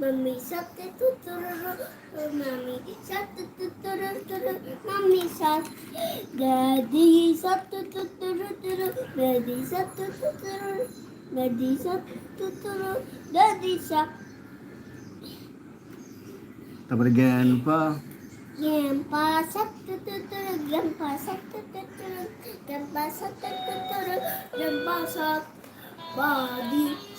Mommy shark do do do do. Mommy shark do do do do do. Mommy shark. Daddy shark do do do do do. Daddy shark do do do do. Daddy shark do do do. Daddy shark. তারপরে জ্ঞান পা Grandpa shark do do do do. Grandpa shark do do do do. Grandpa shark do do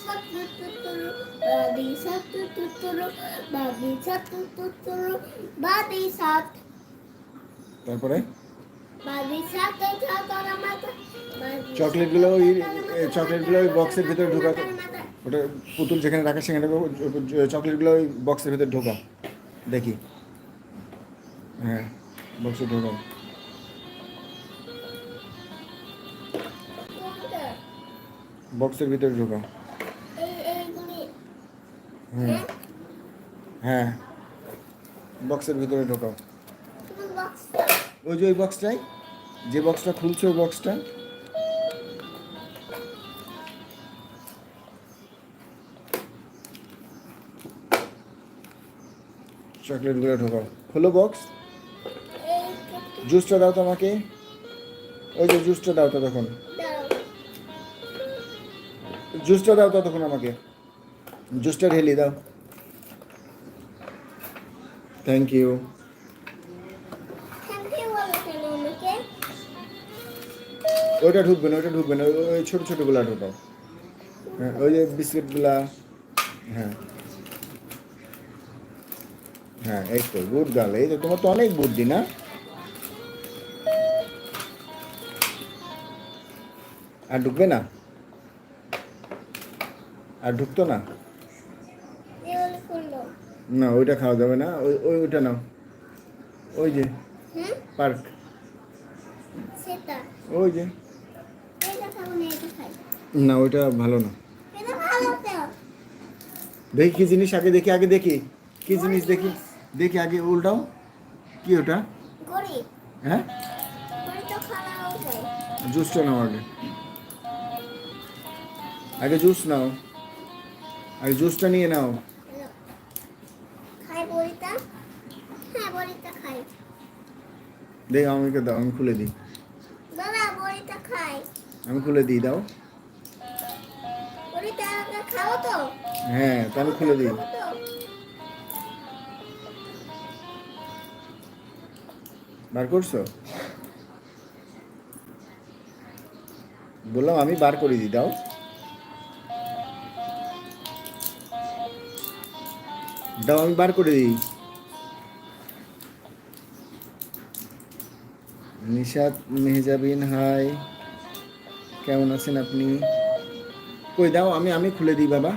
তারপরে চকলেটগুলো ওই. চকলেটগুলো ওই বক্সের ভিতরে ঢোকাতে ওটা পুতুল যেখানে রাখা সেখানে চকলেটগুলো ওই বক্সের ভিতরে ঢোকা দেখি হ্যাঁ বক্সে ঢোকা বক্সের ভিতরে ঢোকা হ্যাঁ। হ্যাঁ বক্সের ভিতরে ঢোকাও। ওই যে ওই বক্সটাই যে বক্সটা খুলছে ওই বক্সটা। চকলেটগুলো ঢোকাও। খোলো বক্স। জুসটা দাও তো আমাকে ওই যে জুসটা দাও তো তখন। জুসটা দাও তো তখন আমাকে। জুসটা ঢেলি দাও থ্যাংক ইউ ওইটা ঢুকবে না ওইটা ঢুকবে না ওই- ছোটো ছোটোগুলা ঢোকাও। হ্যাঁ ওই যে বিস্কিটগুলা হ্যাঁ। হ্যাঁ এই তো গুড গার্ল এই তো তোমার তো অনেক বুদ্ধি না। আর ঢুকবে না? আর ঢুকতো না? না ওইটা খাওয়া যাবে না। ওই ওই ওইটা নাও। ওই যে পার্ক। ওই যে। না ওইটা ভালো না। দেখি কি জিনিস? আগে দেখি আগে দেখি। কি জিনিস দেখি? দেখি আগে উল্টাও। কি ওটা? হ্যাঁ? জুসটা নাও আগে। আগে জুস নাও। আগে জুসটা নিয়ে নাও। বড়িটা। হ্যাঁ বড়িটা খাই। দেখ আমাকে দাও আমি খুলে দিই। দাদা বড়িটা খাই। আমি খুলে দিই দাও। বড়িটা আগে তো? হ্যাঁ তা আমি খুলে দিই। বার করছ? বললাম আমি বার করে দিই দাও। দাও, আমি বার করে দিই। নিশাদ মেহজাবিন, হাই। কেমন আছেন আপনি? কই, দাও, আমি আমি খুলে দিই, বাবা।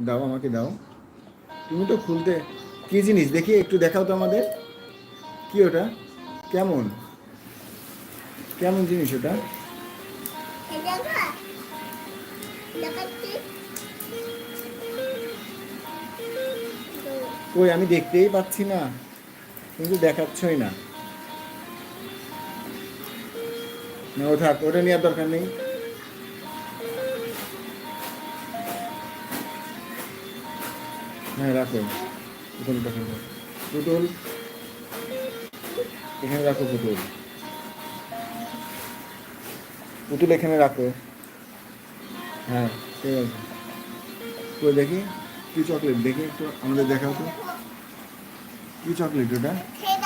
দাও, আমাকে দাও। তুমি তো খুলতে, কি জিনিস? দেখি, একটু দেখাও তো আমাদের। কি ওটা? কেমন? কেমন জিনিস ওটা? কই, আমি দেখতেই পাচ্ছি না। কিন্তু দেখাচ্ছই না। ও থাক, ওটা নেওয়ার দরকার নেই। হ্যাঁ রাখো। পুতুল রাখো পুতুল এখানে রাখো পুতুল পুতুল এখানে রাখো। হ্যাঁ ঠিক আছে। দেখি? কি চকলেট? দেখে একটু আমাদের দেখাও তো। কি চকলেট খেয়ে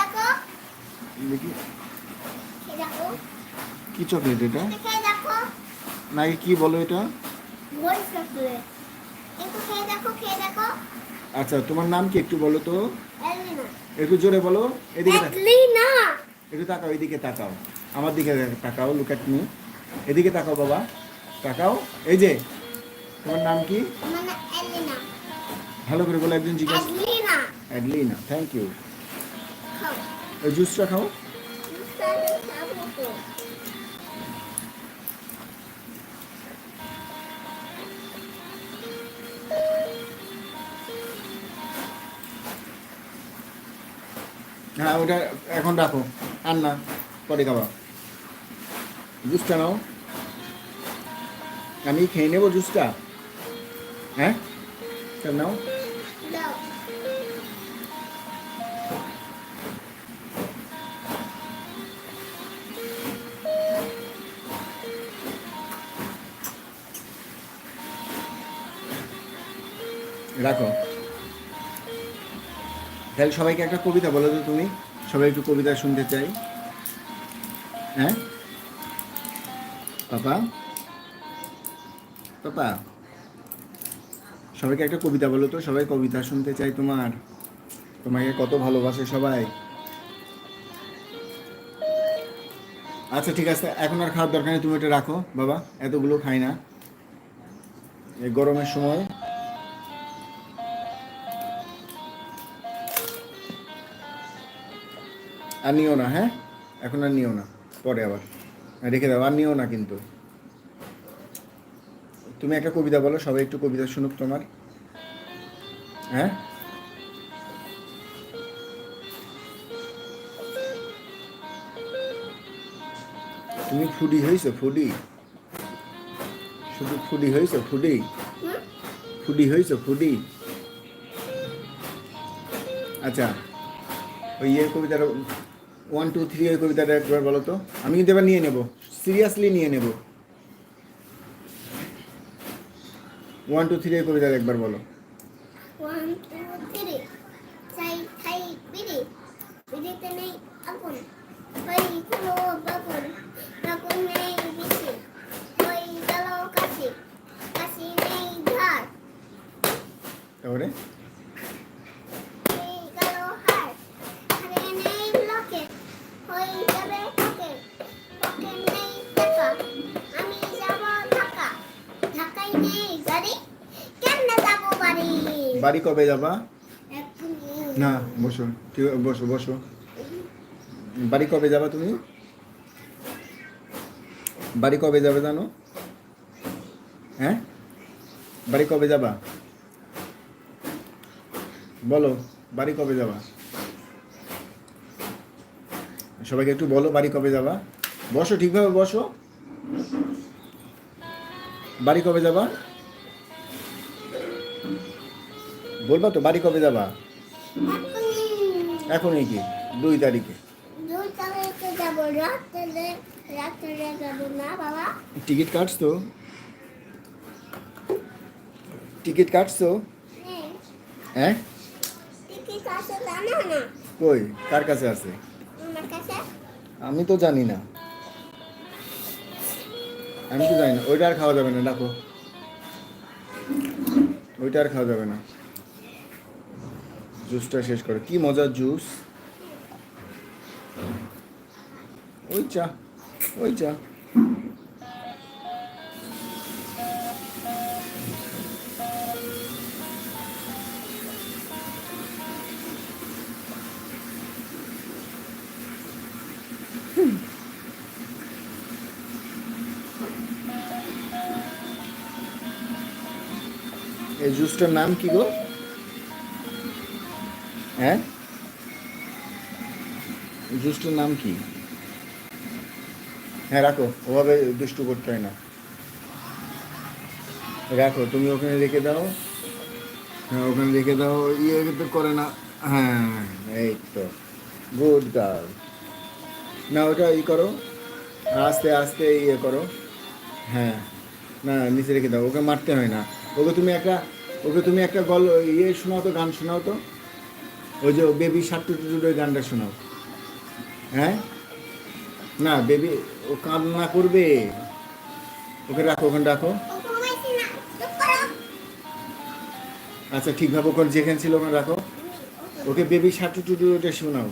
দেখো। কি চকলেট এটা? নাকি কি বলো এটা? আচ্ছা তোমার নাম কি একটু বলো তো? একটু জোরে বলো। এদিকে একটু তাকাও এদিকে তাকাও। আমার দিকে তাকাও লুক অ্যাট মি এদিকে তাকাও বাবা। তাকাও। এই যে তোমার নাম কি? ভালো করে বলো একজন জিজ্ঞাসা অ্যাডলিনা। থ্যাংক ইউ ওই জুসটা খাও। হ্যাঁ ওটা এখন রাখো। আর না পরে খাবা। জুসটা নাও। আমি খেয়ে নেব জুসটা। হ্যাঁ? নাও। রাখো। তাহলে সবাইকে একটা কবিতা বলো তো তুমি। সবাই একটু কবিতা শুনতে চাই। হ্যাঁ? পাপা? পাপা? সবাইকে একটা কবিতা বলো তো। সবাই কবিতা শুনতে চাই তোমার। তোমাকে কত ভালোবাসে সবাই। আচ্ছা ঠিক আছে। এখন আর খাওয়ার দরকার নেই। তুমি এটা রাখো, বাবা। এতগুলো খাই না। এই গরমের সময় আর নিও না হ্যাঁ? এখন আর নিও না, পরে আবার। রেখে দাও, আর নিও না কিন্তু। তুমি একটা কবিতা বলো, সবাই একটু কবিতা শুনুক তোমার। হ্যাঁ? তুমি ফুডি হয়েছো, ফুডি? শুধু ফুডি হয়েছো, ফুডি? ফুডি হয়েছো, ফুডি? আচ্ছা ওই ইয়ে কবিতাটা ওয়ান টু থ্রি ওই কবিতাটা একবার বলো তো। আমি কিন্তু এবার নিয়ে নেব। সিরিয়াসলি নিয়ে নেব। ওয়ান টু থ্রি ওই কবিতাটা একবার বলো। ওয়ান টু থ্রি চাই খাই বিড়ি। বিড়িতে নেই আগুন। বাগুন বাগুন নেই গেল কাশি। কাশি নেই ধার। তারপরে? বাড়ি কবে যাবা? না বসো ঠিক বসো বসো। বাড়ি কবে যাবা তুমি? বাড়ি কবে যাবে জানো? হ্যাঁ? বাড়ি কবে যাবা? বলো বাড়ি কবে যাবা? সবাইকে একটু বলো বাড়ি কবে যাবা? বসো ঠিকভাবে বসো। বাড়ি কবে যাবা? বলবা তো বাড়ি কবে যাবা? এখন এখনই কি? দুই তারিখে। টিকিট কাটছো? টিকিট কাটছো? হ্যাঁ। না? কই? কার কাছে আছে? আমি তো জানি না। আমি তো জানি না। ওইটা আর খাওয়া যাবে না ডাকো ওইটা আর খাওয়া যাবে না। জুসটা শেষ করো। কি মজার জুস? ওই চা ওই চা। এই জুসটার নাম কি গো? হ্যাঁ? জুসটার নাম কি? হ্যাঁ রাখো। ওভাবে দুষ্টু করতে হয় না। রাখো, তুমি ওখানে রেখে দাও। হ্যাঁ ওখানে রেখে দাও। ইয়ে তো করে না। হ্যাঁ এই তো। গুড গার্ল না, ওটা ই করো। আস্তে আস্তে ইয়ে করো। হ্যাঁ। না, নিচে রেখে দাও। ওকে মারতে হয় না। ওকে তুমি একটা, ওকে তুমি একটা গল ইয়ে শোনাও তো, গান শোনাও তো। ওই যে বেবি সাট্টু টুটুর ওই গানটা শোনাও হ্যাঁ না বেবি ও কান্না করবে ওকে রাখো ওখানে রাখো আচ্ছা ঠিকভাবে ওখানে যেখানে ছিল ওখানে রাখো ওকে বেবি সাট্টু টুটু ওটা শোনাও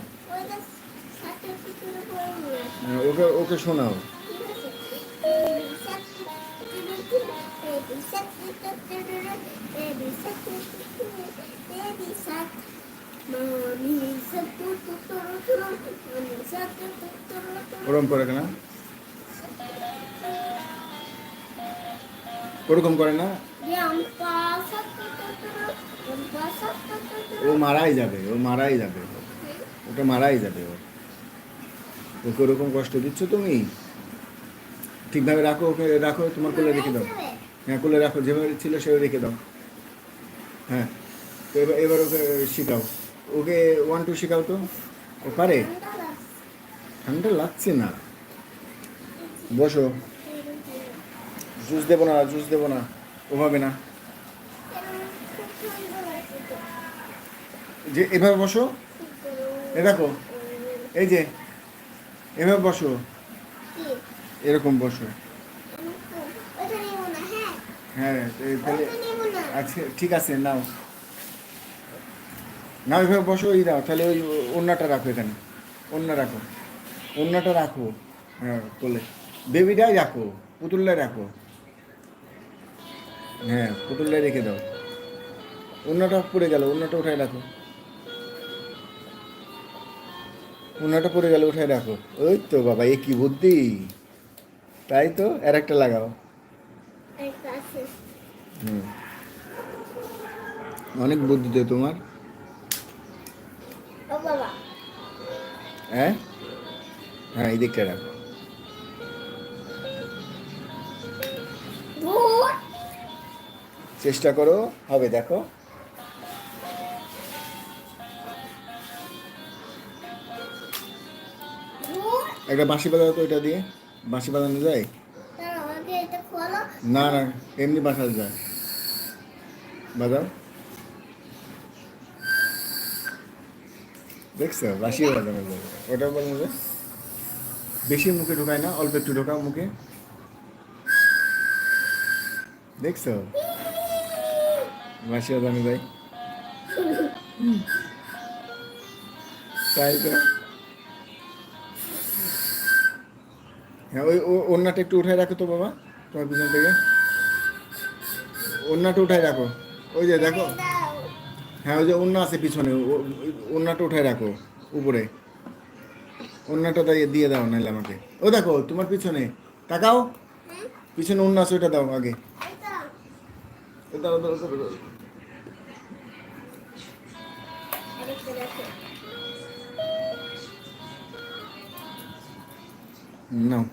হ্যাঁ, ওকে ওকে শোনাও ওরকম করে না ওরকম করে না? ও মারাই যাবে, ও মারাই যাবে। ওটা মারাই যাবে ও। ওকে ওরকম কষ্ট দিচ্ছ তুমি? ঠিকভাবে রাখো ওকে, রাখো, তোমার কোলে রেখে দাও। হ্যাঁ কোলে রাখো, যেভাবে ছিল সেভাবে রেখে দাও। হ্যাঁ তো এবার এবার ওকে শেখাও। ওকে ওয়ান টু শেখাও তো। ও পারে? ঠান্ডা লাগছে না। বসো। জুস দেবো না, জুস দেবো না। ওভাবে না। যে এভাবে বসো। এ দেখো, এই যে, এভাবে বসো। এরকম বসো। হ্যাঁ তাহলে আচ্ছা ঠিক আছে, নাও। নাও এভাবে বসো এই দাও তাহলে ওই অন্যটা রাখো এখানে। অন্য রাখো। অন্যটা রাখো। হ্যাঁ কোলে। বেবিটাই রাখো পুতুলটাই রাখো। হ্যাঁ পুতুলটাই রেখে দাও। অন্যটা পড়ে গেল অন্যটা উঠায় রাখো। অন্যটা পড়ে গেল উঠায় রাখো। ওই তো বাবা এ কি বুদ্ধি। তাই তো আর একটা লাগাও। হুম। অনেক বুদ্ধি তো তোমার। হ্যাঁ? হ্যাঁ এই দিকটা রাখো। চেষ্টা করো হবে দেখো। একটা বাঁশি বাজাও তো এটা দিয়ে। বাঁশি বাজানো যায়? না না এমনি বাজানো যায়। বাজাও। দেখছ? বাঁশিও বাজানো যায় ওটা বাজানো যায় বেশি মুখে ঢোকায় না, অল্প একটু ঢোকাও মুখে। দেখছ? বাঁশি বাজানো যায় তাই তো। হ্যাঁ ওই ও- ওড়নাটা একটু উঠায় রাখো তো বাবা, তোমার পিছন থেকে। ওড়নাটা উঠায় রাখো। ওই যে দেখো। হ্যাঁ ওই যে অন্য আছে পিছনে ওড়নাটা উঠায় রাখো, উপরে। ওড়নাটা দিয়ে দাও নাহলে আমাকে। ও দেখো, তোমার পিছনে। তাকাও। পিছনে অন্য আছে ওটা দাও আগে। নাও।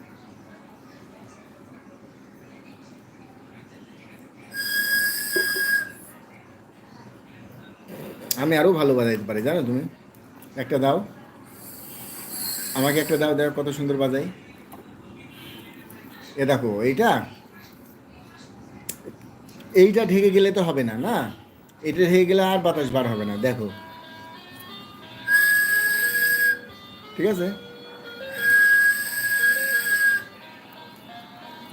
আমি আরও ভালো বাজাইতে পারি, জানো তুমি? একটা দাও। আমাকে একটা দাও, দেখো কত সুন্দর বাজাই। এ দেখো, এইটা? এইটা ঢেকে গেলে তো হবে না না? এটা ঢেকে গেলে আর বাতাস বার হবে না, দেখো। ঠিক আছে?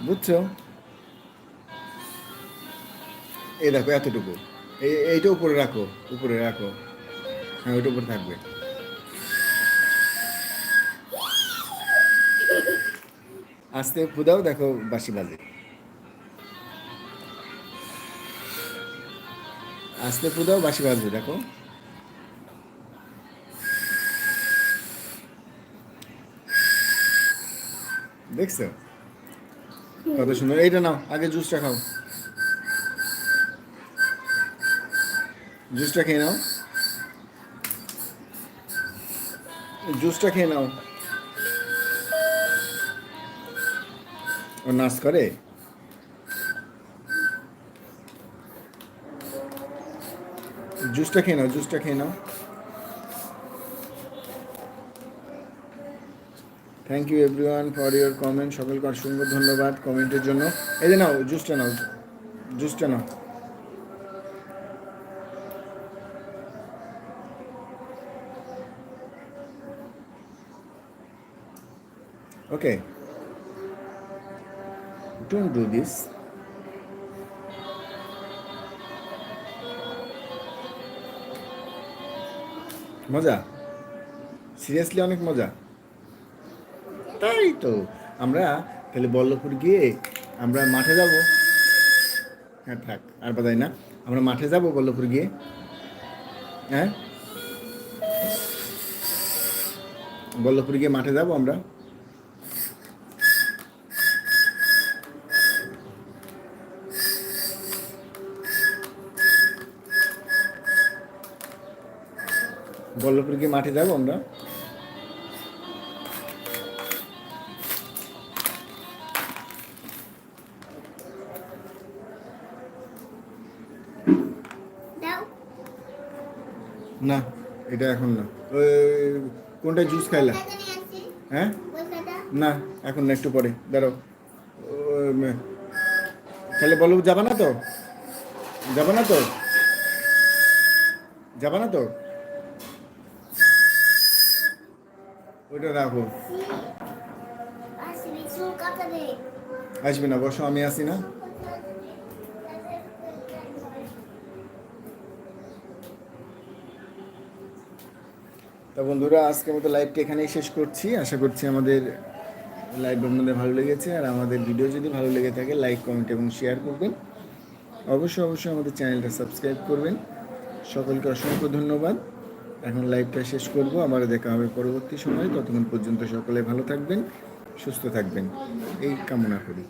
বুঝছ? এই দেখো, এতটুকু। এইটা উপরে রাখো উপরে রাখো। হ্যাঁ ওইটা উপরে থাকবে। আস্তে ফুদাও, দেখো বাসি বাজে। আস্তে ফুদাও বাসি বাজবে, দেখো। দেখছ? কত সুন্দর। এইটা নাও, আগে জুসটা খাও। জুসটা খেয়ে নাও। জুসটা খেয়ে নাও। ও নাচ করে? জুসটা খেয়ে নাও, জুসটা খেয়ে নাও। Thank you everyone for your comment সকলকে অসংখ্য ধন্যবাদ কমেন্টের জন্য। এই যে নাও, জুসটা নাও জুসটা নাও। Okay don't do this. মজা? সিরিয়াসলি অনেক মজা? তাই তো। আমরা তাহলে বল্লভপুর গিয়ে আমরা মাঠে যাব। হ্যাঁ থাক, আর বাজাই না। আমরা মাঠে যাব বল্লভপুর গিয়ে। হ্যাঁ? বল্লভপুর গিয়ে মাঠে যাব আমরা। বল্লভপুর গিয়ে মাঠে যাব আমরা। না এটা এখন না। কোনটা জুস খাইলা? হ্যাঁ? না এখন না একটু পরে। দাঁড়াও। তাহলে বলো যাবা না তো? যাবা না তো? যাবা না তো? ওইটা রাখো। আসবে না, বসো, আমি আসি না। তা বন্ধুরা, আজকের মতো লাইভটা এখানেই শেষ করছি। আশা করছি আমাদের লাইভ আপনাদের ভালো লেগেছে। আর আমাদের ভিডিও যদি ভালো লেগে থাকে লাইক কমেন্ট এবং শেয়ার করবেন। অবশ্যই অবশ্যই আমাদের চ্যানেলটা সাবস্ক্রাইব করবেন। সকলকে অসংখ্য ধন্যবাদ। এখন লাইভটা শেষ করব, আবার দেখা হবে পরবর্তী সময়ে। ততক্ষণ পর্যন্ত সকলে ভালো থাকবেন, সুস্থ থাকবেন। এই কামনা করি।